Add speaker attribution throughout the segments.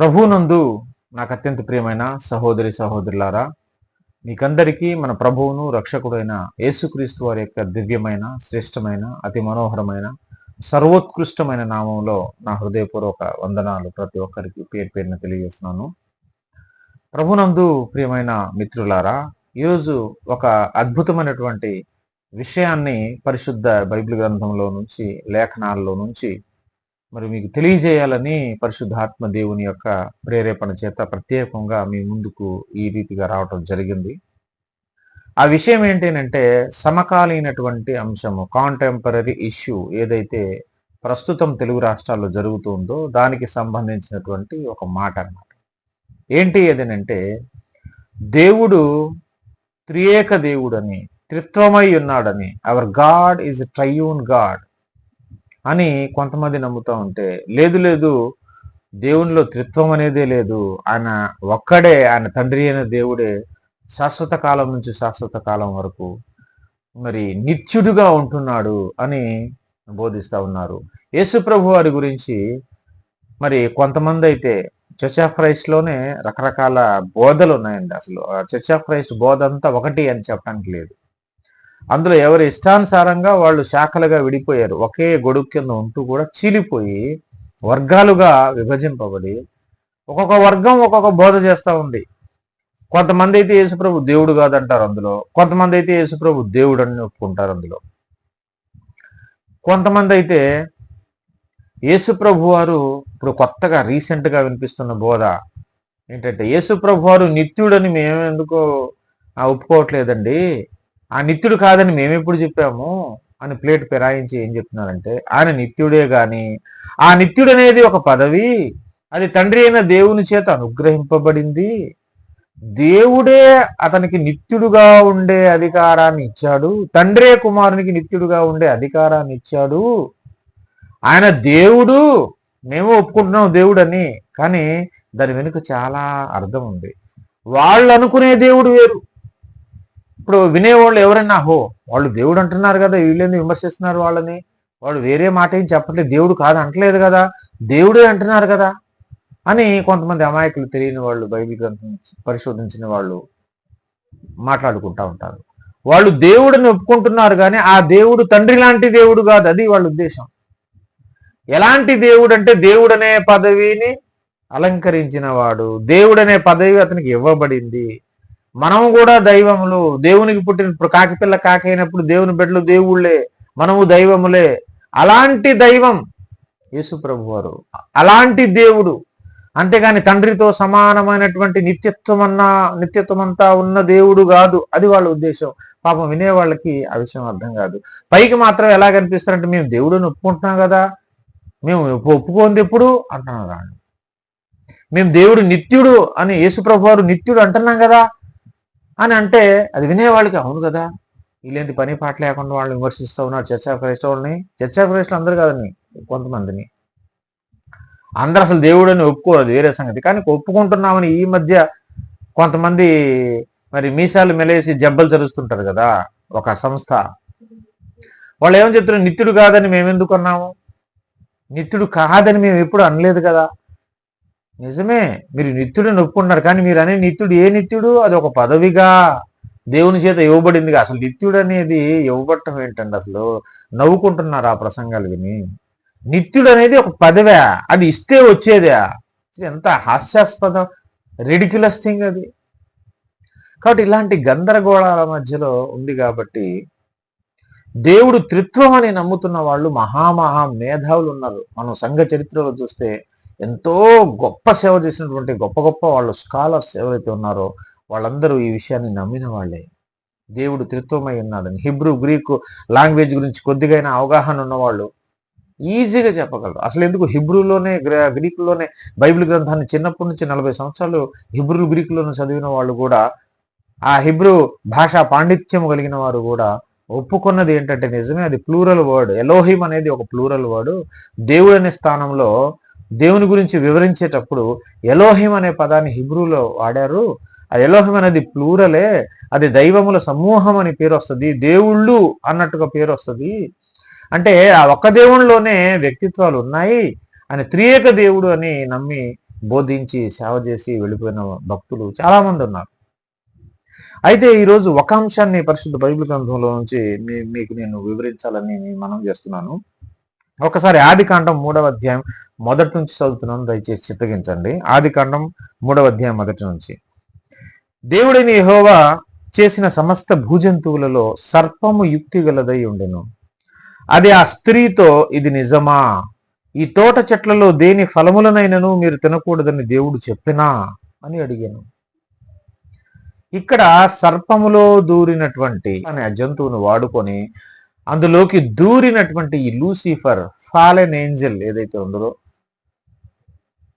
Speaker 1: ప్రభువునందు నాకు అత్యంత ప్రియమైన సహోదరి సహోదరులారా మీకందరికీ మన ప్రభువును రక్షకుడైన యేసుక్రీస్తు వారి యొక్క దివ్యమైన శ్రేష్టమైన అతి మనోహరమైన సర్వోత్కృష్టమైన నామంలో నా హృదయపూర్వక వందనాలు ప్రతి ఒక్కరికి పేరు పేరున తెలియజేస్తున్నాను. ప్రభునందు ప్రియమైన మిత్రులారా ఈరోజు ఒక అద్భుతమైనటువంటి విషయాన్ని పరిశుద్ధ బైబిల్ గ్రంథంలో నుంచి లేఖనాల్లో నుంచి మరి మీకు తెలియజేయాలని పరిశుద్ధాత్మ దేవుని యొక్క ప్రేరేపణ చేత ప్రత్యేకంగా మీ ముందుకు ఈ రీతిగా రావటం జరిగింది. ఆ విషయం ఏంటంటే సమకాలీనటువంటి అంశము కాంటెంపరీ ఇష్యూ ఏదైతే ప్రస్తుతం తెలుగు రాష్ట్రాల్లో జరుగుతుందో దానికి సంబంధించినటువంటి ఒక మాట అన్నమాట. ఏంటి ఏదనంటే దేవుడు త్రియేక దేవుడని త్రిత్వమై ఉన్నాడని our God is triune God అని కొంతమంది నమ్ముతూ ఉంటే లేదు లేదు దేవునిలో త్రిత్వం అనేదే లేదు. ఆయన ఒక్కడే ఆయన తండ్రి అయిన దేవుడే శాశ్వత కాలం నుంచి శాశ్వత కాలం వరకు మరి నిత్యుడుగా ఉంటున్నాడు అని బోధిస్తూ ఉన్నారు. యేసు ప్రభు వారి గురించి మరి కొంతమంది అయితే చర్చ్ ఆఫ్ క్రైస్ట్లోనే రకరకాల బోధలు ఉన్నాయండి అసలు. చర్చ్ ఆఫ్ క్రైస్ట్ బోధ అంతా ఒకటి అని చెప్పడానికి లేదు. అందులో ఎవరి ఇష్టానుసారంగా వాళ్ళు శాఖలుగా విడిపోయారు. ఒకే గొడుగు కింద ఉంటూ కూడా చీలిపోయి వర్గాలుగా విభజింపబడి ఒక్కొక్క వర్గం ఒక్కొక్క బోధ చేస్తూ ఉంది. కొంతమంది అయితే యేసుప్రభు దేవుడు కాదంటారు అందులో. కొంతమంది అయితే యేసుప్రభు దేవుడు అని ఒప్పుకుంటారు అందులో. కొంతమంది అయితే యేసుప్రభు వారు ఇప్పుడు కొత్తగా రీసెంట్గా వినిపిస్తున్న బోధ ఏంటంటే యేసుప్రభు వారు నిత్యుడని మేము ఎందుకో ఒప్పుకోవట్లేదండి. ఆ నిత్యుడు కాదని మేమెప్పుడు చెప్పాము? అని ప్లేట్ పెరాయించి ఏం చెప్తున్నారంటే ఆయన నిత్యుడే గాని ఆ నిత్యుడు అనేది ఒక పదవి. అది తండ్రి అయిన దేవుని చేత అనుగ్రహింపబడింది. దేవుడే అతనికి నిత్యుడుగా ఉండే అధికారాన్ని ఇచ్చాడు. తండ్రే కుమారునికి నిత్యుడుగా ఉండే అధికారాన్ని ఇచ్చాడు. ఆయన దేవుడు. మేము ఒప్పుకుంటున్నాం దేవుడు అని కానీ దాని వెనుక చాలా అర్థం ఉంది. వాళ్ళు అనుకునే దేవుడు వేరు. ఇప్పుడు వినేవాళ్ళు ఎవరైనా హో వాళ్ళు దేవుడు అంటున్నారు కదా వీళ్ళని విమర్శిస్తున్నారు వాళ్ళని. వాళ్ళు వేరే మాట ఏం చెప్పట్లేదు. దేవుడు కాదు అంటలేదు కదా దేవుడే అంటున్నారు కదా అని కొంతమంది అమాయకులు తెలియని వాళ్ళు బైబిల్ గ్రంథం పరిశోధించిన వాళ్ళు మాట్లాడుకుంటా ఉంటారు. వాళ్ళు దేవుడిని ఒప్పుకుంటున్నారు కానీ ఆ దేవుడు తండ్రి లాంటి దేవుడు కాదు. అది వాళ్ళ ఉద్దేశం. ఎలాంటి దేవుడు అంటే దేవుడు అనే పదవిని అలంకరించిన వాడు దేవుడు అనే పదవి అతనికి ఇవ్వబడింది. మనము కూడా దైవములు. దేవునికి పుట్టిన కాకిపిల్ల కాకైనప్పుడు దేవుని బిడ్డలు దేవుళ్ళే. మనము దైవములే. అలాంటి దైవం యేసు ప్రభు వారు అలాంటి దేవుడు. అంతేగాని తండ్రితో సమానమైనటువంటి నిత్యత్వం అన్న నిత్యత్వం అంతా ఉన్న దేవుడు కాదు. అది వాళ్ళ ఉద్దేశం. పాపం వినే వాళ్ళకి ఆ విషయం అర్థం కాదు. పైకి మాత్రం ఎలా కనిపిస్తారంటే మేము దేవుడిని ఒప్పుకుంటున్నాం కదా. మేము ఒప్పుకోంది ఎప్పుడు? అంటున్నాం మేము దేవుడు నిత్యుడు అని యేసుప్రభు వారు నిత్యుడు అంటున్నాం కదా. అని అంటే అది వినేవాళ్ళకి అవును కదా. వీళ్ళేంటి పని పాట లేకుండా వాళ్ళు విమర్శిస్తూ ఉన్నారు చర్చా క్రైస్త వాళ్ళని ఆఫ్ క్రైస్తవులు అందరు కాదని కొంతమందిని. అందరు అసలు దేవుడు అని ఒప్పుకోరు వేరే సంగతి. కానీ ఒప్పుకుంటున్నామని ఈ మధ్య కొంతమంది మరి మీసాలు మెలేసి జబ్బలు చరుస్తుంటారు కదా ఒక సంస్థ. వాళ్ళు ఏమని చెప్తున్నారు? నిత్యుడు కాదని మేము ఎందుకు అన్నాము? నిత్యుడు కాదని మేము ఎప్పుడు అనలేదు కదా. నిజమే. మీరు నిత్యుడు నొప్పుకున్నారు కానీ మీరు అనే నిత్యుడు ఏ నిత్యుడు? అది ఒక పదవిగా దేవుని చేత ఇవ్వబడింది అసలు నిత్యుడు అనేది ఇవ్వబట్టం ఏంటండి అసలు? నవ్వుకుంటున్నారు ఆ ప్రసంగాలు విని. నిత్యుడు అనేది ఒక పదవే. అది ఇస్తే వచ్చేదే. ఎంత హాస్యాస్పదం. రెడిక్యులస్ థింగ్ అది. కాబట్టి ఇలాంటి గందరగోళాల మధ్యలో ఉంది కాబట్టి దేవుడు త్రిత్వం అని నమ్ముతున్న వాళ్ళు మహామహా మేధావులు ఉన్నారు. మనం సంఘ చరిత్రలో చూస్తే ఎంతో గొప్ప సేవ చేసినటువంటి గొప్ప గొప్ప వాళ్ళు స్కాలర్స్ ఎవరైతే ఉన్నారో వాళ్ళందరూ ఈ విషయాన్ని నమ్మిన వాళ్ళే. దేవుడు త్రిత్వమై ఉన్నాడని. హిబ్రూ గ్రీకు లాంగ్వేజ్ గురించి కొద్దిగైనా అవగాహన ఉన్నవాళ్ళు ఈజీగా చెప్పగలరు. అసలు ఎందుకు? హిబ్రూలోనే గ్రీకులోనే బైబిల్ గ్రంథాన్ని చిన్నప్పటి నుంచి నలభై సంవత్సరాలు హిబ్రూ గ్రీకులోనే చదివిన వాళ్ళు కూడా ఆ హిబ్రూ భాషా పాండిత్యం కలిగిన వారు కూడా ఒప్పుకున్నది ఏంటంటే నిజమే అది ప్లూరల్ వర్డ్. ఎలోహిం అనేది ఒక ప్లూరల్ వర్డ్. దేవుడు అనే స్థానంలో దేవుని గురించి వివరించేటప్పుడు ఎలోహిం అనే పదాన్ని హిబ్రూలో వాడారు. ఆ ఎలోహిం అనేది ప్లూరలే అది దైవముల సమూహం అని పేరు వస్తుంది దేవుళ్ళు అన్నట్టుగా పేరు వస్తుంది. అంటే ఆ ఒక్క దేవునిలోనే వ్యక్తిత్వాలు ఉన్నాయి. అని త్రియేక దేవుడు అని నమ్మి బోధించి సేవ చేసి వెళ్ళిపోయిన భక్తులు చాలా మంది ఉన్నారు. అయితే ఈరోజు ఒక అంశాన్ని పరిశుద్ధ బైబిల్ గ్రంథంలో నుంచి మీ- మీకు నేను వివరించాలని మనం చేస్తున్నాను. ఒకసారి ఆదికాండం మూడవ అధ్యాయం మొదటి నుంచి చదువుతున్నాను దయచేసి చిత్తగించండి. ఆదికాండం మూడవ అధ్యాయం మొదటి నుంచి. దేవుడిని యహోవా చేసిన సమస్త భూజంతువులలో సర్పము యుక్తి గలదై ఉండెను. అది ఆ స్త్రీతో ఇది నిజమా? ఈ తోట చెట్లలో దేని ఫలములనైనను మీరు తినకూడదని దేవుడు చెప్పినా? అని అడిగాను. ఇక్కడ సర్పములో దూరినటువంటి అనే జంతువును వాడుకొని అందులోకి దూరినటువంటి ఈ లూసిఫర్ ఫాలెన్ ఏంజల్ ఏదైతే ఉందో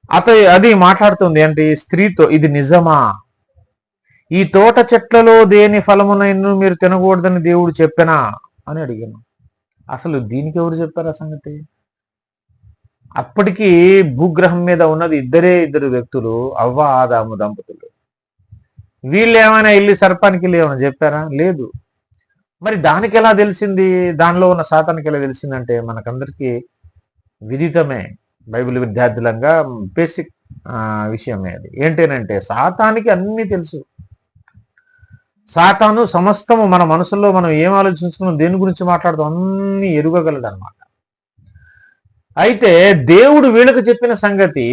Speaker 1: అత అది మాట్లాడుతుంది అంటే ఈ స్త్రీతో ఇది నిజమా? ఈ తోట చెట్లలో దేని ఫలమునైనా మీరు తినకూడదని దేవుడు చెప్పినా? అని అడిగాను. అసలు దీనికి ఎవరు చెప్పారు ఆ సంగతి? అప్పటికి భూగ్రహం మీద ఉన్నది ఇద్దరే ఇద్దరు వ్యక్తులు అవ్వ ఆదాము దంపతులు. వీళ్ళు ఏమైనా వెళ్ళి సర్పానికి వెళ్ళి ఏమైనా చెప్పారా? లేదు. మరి దానికి ఎలా తెలిసింది? దానిలో ఉన్న శాతానికి ఎలా తెలిసిందంటే మనకందరికీ విదితమే బైబిల్ విద్యార్థులంగా బేసిక్ విషయమే అది. ఏంటేనంటే సాతానికి అన్నీ తెలుసు. సాతాను సమస్తము మన మనసులో మనం ఏం ఆలోచించుకున్నాం దేని గురించి మాట్లాడుతాం అన్ని ఎరుగగలడు అనమాట అయితే దేవుడు వీళ్ళకు చెప్పిన సంగతి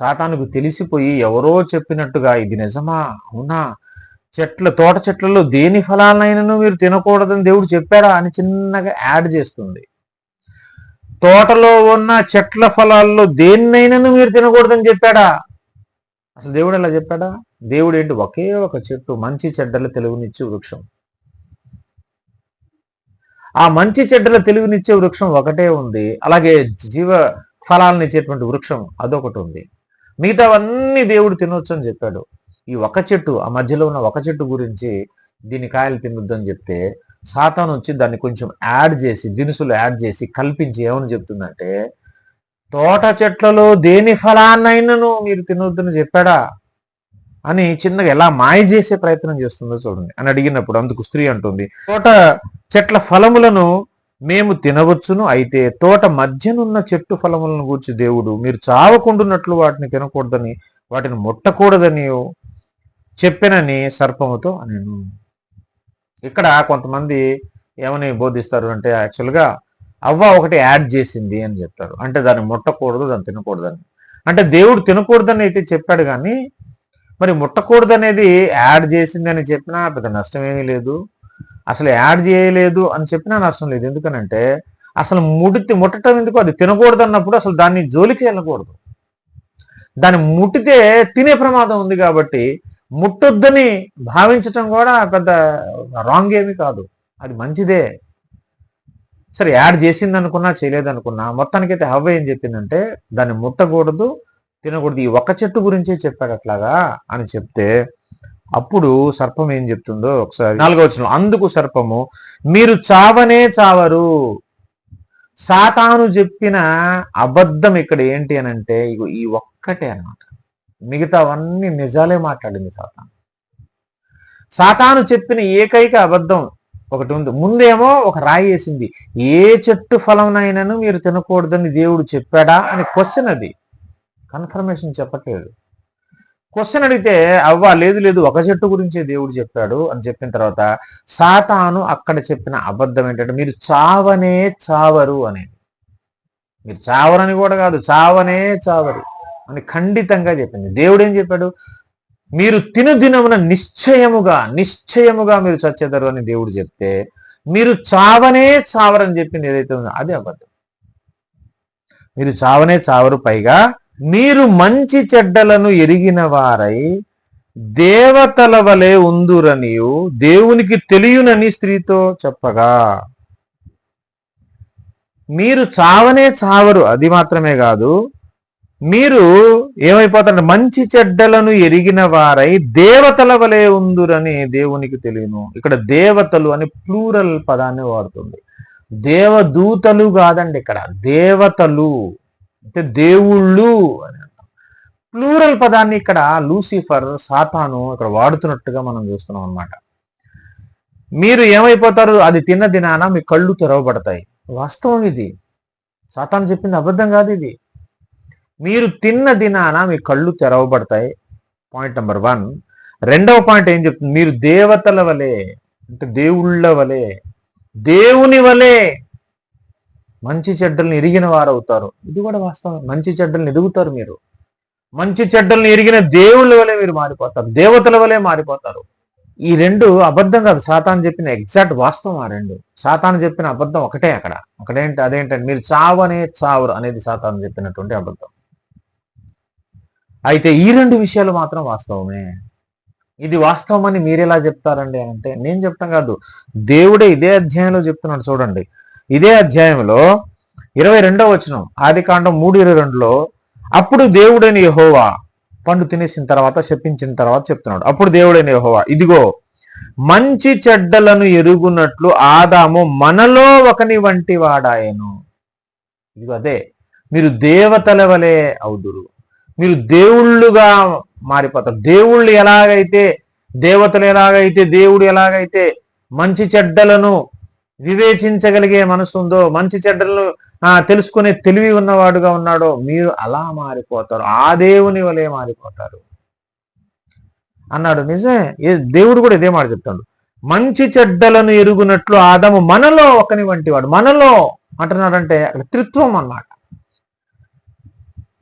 Speaker 1: సాతానుకు తెలిసిపోయి ఎవరో చెప్పినట్టుగా ఇది నిజమా? అవునా? చెట్ల తోట చెట్లలో దేని ఫలాలైనను మీరు తినకూడదని దేవుడు చెప్పాడా అని చిన్నగా యాడ్ చేస్తుంది. తోటలో ఉన్న చెట్ల ఫలాల్లో దేన్నైనాను మీరు తినకూడదని చెప్పాడా? అసలు దేవుడు ఎలా చెప్పాడా? దేవుడు ఏంటి? ఒకే ఒక చెట్టు మంచి చెడ్డల తెలుగునిచ్చే వృక్షం. ఆ మంచి చెడ్డల తెలుగునిచ్చే వృక్షం ఒకటే ఉంది. అలాగే జీవ ఫలాలను ఇచ్చేటువంటి వృక్షం అదొకటి ఉంది. మిగతావన్నీ దేవుడు తినొచ్చు అని చెప్పాడు. ఈ ఒక చెట్టు ఆ మధ్యలో ఉన్న ఒక చెట్టు గురించి దీని కాయలు తినొద్దు చెప్తే సాతాన్ వచ్చి దాన్ని కొంచెం యాడ్ చేసి దినుసులు యాడ్ చేసి కల్పించి ఏమని చెప్తుందంటే తోట చెట్లలో దేని ఫలాన్నైనను మీరు తినొద్దని చెప్పాడా? అని చిన్నగా ఎలా మాయ చేసే ప్రయత్నం చేస్తుందో చూడండి. అని అడిగినప్పుడు అందుకు స్త్రీ అంటుంది తోట చెట్ల ఫలములను మేము తినవచ్చును అయితే తోట మధ్యనున్న చెట్టు ఫలములను గూర్చి దేవుడు మీరు చావకుండున్నట్లు వాటిని తినకూడదని వాటిని ముట్టకూడదని చెప్పినని సర్పముతో నేను ఇక్కడ కొంతమంది ఏమని బోధిస్తారు అంటే యాక్చువల్గా అవ్వ ఒకటి యాడ్ చేసింది అని చెప్తారు. అంటే దాన్ని ముట్టకూడదు దాన్ని తినకూడదని అంటే దేవుడు తినకూడదని అయితే చెప్పాడు కానీ మరి ముట్టకూడదు అనేది యాడ్ చేసింది అని చెప్పినా పెద్ద నష్టం ఏమీ లేదు. అసలు యాడ్ చేయలేదు అని చెప్పినా నష్టం లేదు. ఎందుకనంటే అసలు ముడితే ముట్టడం ఎందుకు? అది తినకూడదు అన్నప్పుడు అసలు దాన్ని జోలికి వెళ్ళకూడదు. దాన్ని ముట్టితే తినే ప్రమాదం ఉంది కాబట్టి ముట్టొద్దని భావించటం కూడా పెద్ద రాంగ్ ఏమీ కాదు. అది మంచిదే. సరే యాడ్ చేసింది అనుకున్నా చేయలేదనుకున్నా మొత్తానికైతే హవ్వ ఏం చెప్పిందంటే దాన్ని ముట్టకూడదు తినకూడదు ఈ ఒక్క చెట్టు గురించే చెప్పాడు అట్లాగా అని చెప్తే అప్పుడు సర్పం ఏం చెప్తుందో ఒకసారి నాలుగో వచ్చిన అందుకు సర్పము మీరు చావనే చావరు. సాతాను చెప్పిన అబద్ధం ఇక్కడ ఏంటి అని అంటే ఇగో ఈ ఒక్కటే అన్నమాట. మిగతావన్నీ నిజాలే మాట్లాడింది సాతాను. సాతాను చెప్పిన ఏకైక అబద్ధం ఒకటి ఉంది. ముందేమో ఒక రాయి వేసింది. ఏ చెట్టు ఫలంనైనాను మీరు తినకూడదని దేవుడు చెప్పాడా అని క్వశ్చన్ అది. కన్ఫర్మేషన్ చెప్పట్లేదు. క్వశ్చన్ అడిగితే అవ్వ లేదు లేదు ఒక చెట్టు గురించే దేవుడు చెప్పాడు అని చెప్పిన తర్వాత సాతాను అక్కడ చెప్పిన అబద్ధం ఏంటంటే మీరు చావనే చావరు అనేది. మీరు చావరని కూడా కాదు చావనే చావరు. అని ఖండితంగా చెప్పింది. దేవుడు ఏం చెప్పాడు? మీరు తిను దినమున నిశ్చయముగా నిశ్చయముగా మీరు చచ్చేదారు అని దేవుడు చెప్తే మీరు చావనే చావరని చెప్పింది ఏదైతే ఉందో అది అబద్ధం. మీరు చావనే చావరు పైగా మీరు మంచి చెడ్డలను ఎరిగిన వారై దేవతల వలె ఉందురనియు దేవునికి తెలియనని స్త్రీతో చెప్పగా. మీరు చావనే చావరు అది మాత్రమే కాదు మీరు ఏమైపోతారు మంచి చెడ్డలను ఎరిగిన వారై దేవతల వలె ఉందురని దేవునికి తెలియను. ఇక్కడ దేవతలు అని ప్లూరల్ పదాన్ని వాడుతుంది. దేవదూతలు కాదండి ఇక్కడ. దేవతలు. అంటే దేవుళ్ళు అని అర్థం. ప్లూరల్ పదాన్ని ఇక్కడ లూసిఫర్ సాతాను ఇక్కడ వాడుతున్నట్టుగా మనం చూస్తున్నాం అన్నమాట. మీరు ఏమైపోతారు? అది తిన్న దినాన మీ కళ్ళు తెరవబడతాయి. వాస్తవం ఇది. సాతాను చెప్పింది అబద్ధం కాదు ఇది. మీరు తిన్న దినాన మీ కళ్ళు తెరవబడతాయి. పాయింట్ నెంబర్ వన్ రెండవ పాయింట్ ఏం చెప్తుంది? మీరు దేవతల వలె అంటే దేవుళ్ళ వలె దేవుని వలె మంచి చెడ్డల్ని ఎరిగిన వారు అవుతారు ఇది కూడా వాస్తవం. మంచి చెడ్డల్ని ఎదుగుతారు మీరు. మంచి చెడ్డల్ని ఎరిగిన దేవుళ్ళ వలె మీరు మారిపోతారు. దేవతల వలె మారిపోతారు. ఈ రెండు అబద్ధం కాదు. సాతాన్ చెప్పిన ఎగ్జాక్ట్ వాస్తవం ఆ రెండు. సాతాన్ చెప్పిన అబద్ధం ఒకటే అక్కడ. అక్కడేంటి అదేంటంటే మీరు చావనే చావరు అనేది సాతాన్ చెప్పినటువంటి అబద్ధం. అయితే ఈ రెండు విషయాలు మాత్రం వాస్తవమే. ఇది వాస్తవం అని మీరు ఎలా చెప్తారండి అని అంటే నేను చెప్తాం కాదు. దేవుడే ఇదే అధ్యాయంలో చెప్తున్నాడు చూడండి. ఇదే అధ్యాయంలో ఇరవై రెండవ వచనం ఆది కాండం మూడు ఇరవై రెండులో అప్పుడు దేవుడైన యహోవా పండు తినేసిన తర్వాత శపించిన తర్వాత చెప్తున్నాడు. అప్పుడు దేవుడైన యహోవా ఇదిగో మంచి చెడ్డలను ఎరుగునట్లు ఆదాము మనలో ఒకని వంటి వాడాయను. ఇదిగో అదే మీరు దేవతల వలె అవుదురు. మీరు దేవుళ్ళుగా మారిపోతారు. దేవుళ్ళు ఎలాగైతే దేవతలు ఎలాగైతే దేవుడు ఎలాగైతే మంచి చెడ్డలను వివేచించగలిగే మనసు ఉందో మంచి చెడ్డలను తెలుసుకునే తెలివి ఉన్నవాడుగా ఉన్నాడో మీరు అలా మారిపోతారు. ఆ దేవుని వలే మారిపోతారు. అన్నాడు. నిజమే. దేవుడు కూడా ఇదే మాట చెప్తాడు. మంచి చెడ్డలను ఎరుగునట్లు ఆదము మనలో ఒకని వంటి వాడు మనలో అంటున్నాడంటే అక్కడ త్రిత్వం అన్నమాట.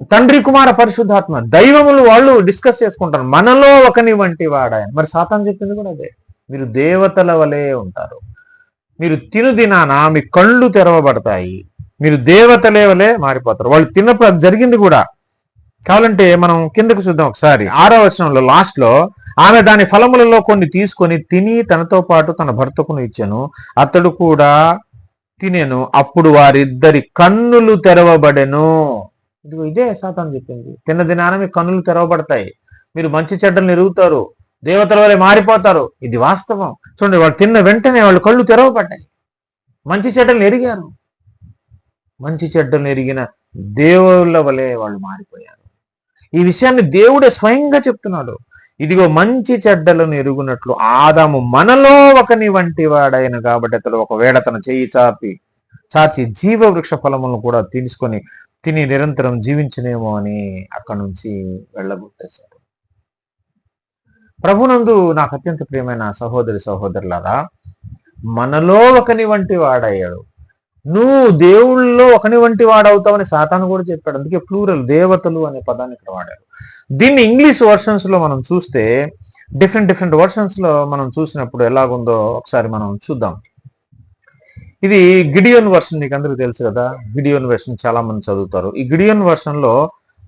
Speaker 1: తండ్రి కుమార పరిశుద్ధాత్మ దైవములు వాళ్ళు డిస్కస్ చేసుకుంటారు. మనలో ఒకని వంటి వాడాయన. మరి సాతాన్ చెప్పింది కూడా అదే. మీరు దేవతల వలె ఉంటారు. మీరు తిను దినాన మీ కళ్ళు తెరవబడతాయి. మీరు దేవతలే వలె మారిపోతారు. వాళ్ళు తిన్నప్పుడు అది జరిగింది కూడా. కావాలంటే మనం కిందకు చూద్దాం ఒకసారి. ఆరో వచనంలో లాస్ట్లో ఆమె దాని ఫలములలో కొన్ని తీసుకొని తిని తనతో పాటు తన భర్తకును ఇచ్చాను. అతడు కూడా తినేను. అప్పుడు వారిద్దరి కన్నులు తెరవబడెను. ఇదిగో ఇదే సాతాన్ చెప్పింది. తిన్న దినాన మీ కన్నులు తెరవబడతాయి. మీరు మంచి చెడ్డలు ఎరుగుతారు. దేవతల వలె మారిపోతారు. ఇది వాస్తవం. చూడండి వాళ్ళు తిన్న వెంటనే వాళ్ళు కళ్ళు తెరవబడ్డాయి. మంచి చెడ్డలు ఎరిగారు. మంచి చెడ్డలు ఎరిగిన దేవుళ్ళ వలె వాళ్ళు మారిపోయారు. ఈ విషయాన్ని దేవుడే స్వయంగా చెప్తున్నాడు. ఇదిగో మంచి చెడ్డలను ఎరుగునట్లు ఆదాము మనలో ఒకని వంటి వాడైన కాబట్టి అతడు ఒకవేళ తన చెయ్యి చాపి చాచి జీవ వృక్ష ఫలములను కూడా తీసుకొని తిని నిరంతరం జీవించనేమో అని అక్కడి నుంచి వెళ్ళగొట్టేశారు ప్రభునందు నాకు అత్యంత ప్రియమైన సహోదరి సహోదరులారా మనలో ఒకని వంటి వాడయ్యాడు. నువ్వు దేవుళ్ళలో ఒకని వంటి వాడవుతావని సాతాను కూడా చెప్పాడు. అందుకే ప్లూరల్ దేవతలు అనే పదాన్ని ఇక్కడ వాడారు. దీన్ని ఇంగ్లీష్ వర్షన్స్లో మనం చూస్తే డిఫరెంట్ డిఫరెంట్ వర్షన్స్లో మనం చూసినప్పుడు ఎలాగుందో ఒకసారి మనం చూద్దాం. ఇది గిడియోన్ వర్షన్ నీకు అందరికీ తెలుసు కదా. గిడియోన్ వర్షన్ చాలా మంది చదువుతారు. ఈ గిడియోన్ వర్షన్లో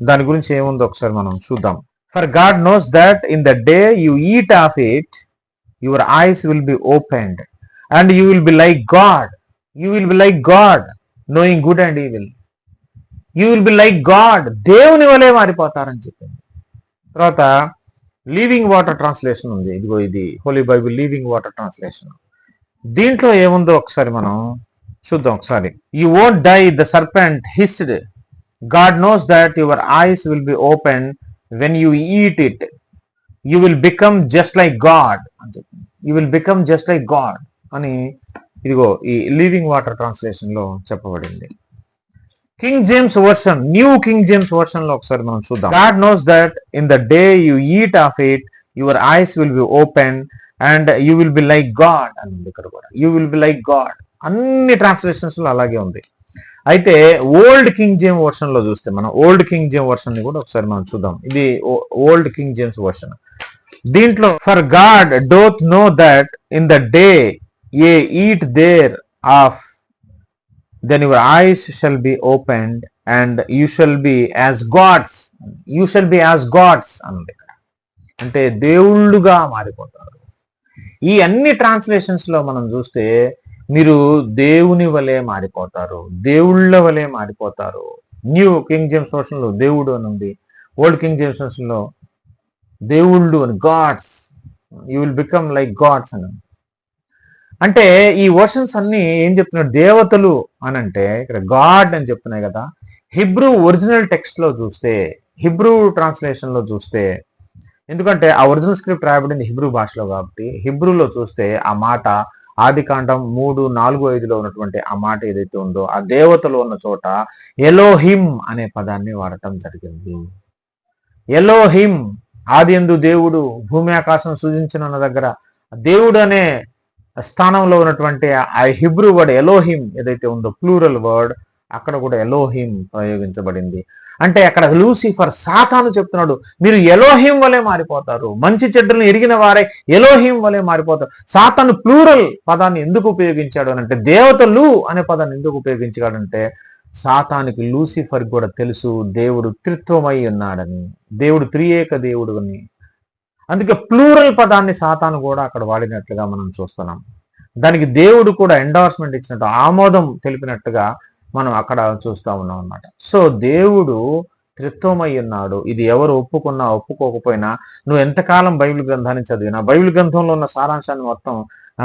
Speaker 1: దాని గురించి ఏముందో ఒకసారి మనం చూద్దాం. For God knows that in the day you eat of it your eyes will be opened and you will be like God you will be like God knowing good and evil you will be like God దేవుని వలె మారిపోతారని చెప్పింది. తర్వాత leaving water translation ఉంది. ఇదిగో ఇది holy Bible living water translation దీంట్లో ఏముందో ఒకసారి మనం చూద్దాం ఒకసారి. You won't die the serpent hissed God knows that your eyes will be open when you eat it you will become just like God అని you will become just like God అని ఇదిగో ఈ లివింగ్ వాటర్ ట్రాన్స్లేషన్లో చెప్పబడింది. King James version new King James వర్షన్లో ఒకసారి మనం చూద్దాం. God knows that in the day you eat of it your eyes will be open and you will be like God అని ఉంది ఇక్కడ కూడా. You will be like God. అన్ని ట్రాన్స్లేషన్స్లో అలాగే ఉంది. అయితే ఓల్డ్ కింగ్ జేమ్ వర్షన్లో చూస్తే మనం ఓల్డ్ కింగ్ జేమ్ వర్షన్ని కూడా ఒకసారి మనం చూద్దాం. ఇది ఓల్డ్ కింగ్ జేమ్స్ వర్షన్. దీంట్లో for God doth know that in the day ye eat thereof then your eyes shall be opened and you shall be as gods you shall be as gods అన్నది ఇక్కడ. అంటే దేవుళ్ళుగా మారిపోతారు. ఈ అన్ని ట్రాన్స్లేషన్స్లో మనం చూస్తే మీరు దేవుని వలె మారిపోతారు దేవుళ్ళ వలె మారిపోతారు. న్యూ కింగ్ జేమ్స్ వర్షన్లో దేవుడు అని ఉంది. ఓల్డ్ కింగ్ జేమ్స్ వర్షన్లో దేవుళ్ళు అని gods you will become like gods అని. అంటే ఈ వర్షన్స్ అన్ని ఏం చెప్తున్నాడు? దేవతలు అని అంటే ఇక్కడ గాడ్ అని చెప్తున్నాయి కదా. హిబ్రూ ఒరిజినల్ టెక్స్ట్లో చూస్తే హిబ్రూ ట్రాన్స్లేషన్లో చూస్తే ఎందుకంటే ఆ ఒరిజినల్ స్క్రిప్ట్ రాయబడింది హిబ్రూ భాషలో కాబట్టి హిబ్రూలో చూస్తే ఆ మాట ఆది కాండం మూడు నాలుగు ఐదులో ఉన్నటువంటి ఆ మాట ఏదైతే ఉందో ఆ దేవతలు ఉన్న చోట ఎలోహిమ్ అనే పదాన్ని వాడటం జరిగింది. ఎలోహిమ్ ఆది ఎందు దేవుడు భూమి ఆకాశం సూచించిన దగ్గర దేవుడు అనే స్థానంలో ఉన్నటువంటి ఆ హిబ్రూ వర్డ్ ఎలోహిమ్ ఏదైతే ఉందో ప్లూరల్ వర్డ్ అక్కడ కూడా ఎలోహిం ప్రయోగించబడింది. అంటే అక్కడ లూసిఫర్ సాతాను చెప్తున్నాడు మీరు ఎలోహిం వలె మారిపోతారు. మంచి చెడ్డలను ఎరిగిన వారే ఎలోహిం వలె మారిపోతారు. సాతాను ప్లూరల్ పదాన్ని ఎందుకు ఉపయోగించాడు అని అంటే దేవతలు అనే పదాన్ని ఎందుకు ఉపయోగించాడంటే సాతానికి లూసిఫర్ కూడా తెలుసు దేవుడు త్రిత్వమై ఉన్నాడని దేవుడు త్రియేక దేవుడు అని. అందుకే ప్లూరల్ పదాన్ని సాతాను కూడా అక్కడ వాడినట్లుగా మనం చూస్తున్నాం. దానికి దేవుడు కూడా ఎండార్స్మెంట్ ఇచ్చినట్టు ఆమోదం తెలిపినట్టుగా మనం అక్కడ చూస్తూ ఉన్నాం అన్నమాట. సో దేవుడు త్రిత్వమై ఉన్నాడు. ఇది ఎవరు ఒప్పుకున్నా ఒప్పుకోకపోయినా నువ్వు ఎంతకాలం బైబిల్ గ్రంథాన్ని చదివినా బైబిల్ గ్రంథంలో ఉన్న సారాంశాన్ని మొత్తం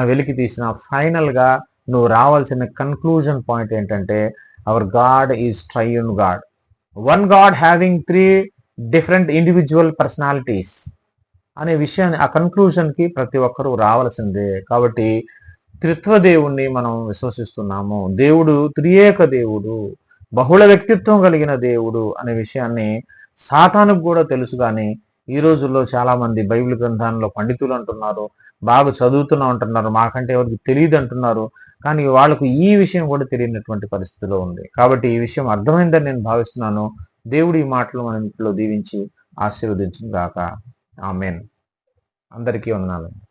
Speaker 1: వెలికి తీసిన ఫైనల్గా నువ్వు రావాల్సిన కన్క్లూజన్ పాయింట్ ఏంటంటే our God is triune God one God having three different individual personalities అనే విషయాన్ని ఆ కన్క్లూజన్కి ప్రతి ఒక్కరూ రావాల్సిందే. కాబట్టి త్రిత్వ దేవుణ్ణి మనం విశ్వసిస్తున్నాము. దేవుడు త్రియేక దేవుడు బహుళ వ్యక్తిత్వం కలిగిన దేవుడు అనే విషయాన్ని సాతానుకు కూడా తెలుసు కానీ ఈ రోజుల్లో చాలా మంది బైబిల్ గ్రంథాల్లో పండితులు అంటున్నారు బాగా చదువుతున్నా అంటున్నారు మాకంటే ఎవరికి తెలియదు అంటున్నారు కానీ వాళ్ళకు ఈ విషయం కూడా తెలియనటువంటి పరిస్థితిలో ఉంది. కాబట్టి ఈ విషయం అర్థమైందని నేను భావిస్తున్నాను. దేవుడు ఈ మాటలు మన ఇంట్లో దీవించి ఆశీర్వదించిన గాక. ఆమెన్. అందరికీ వందనాలండి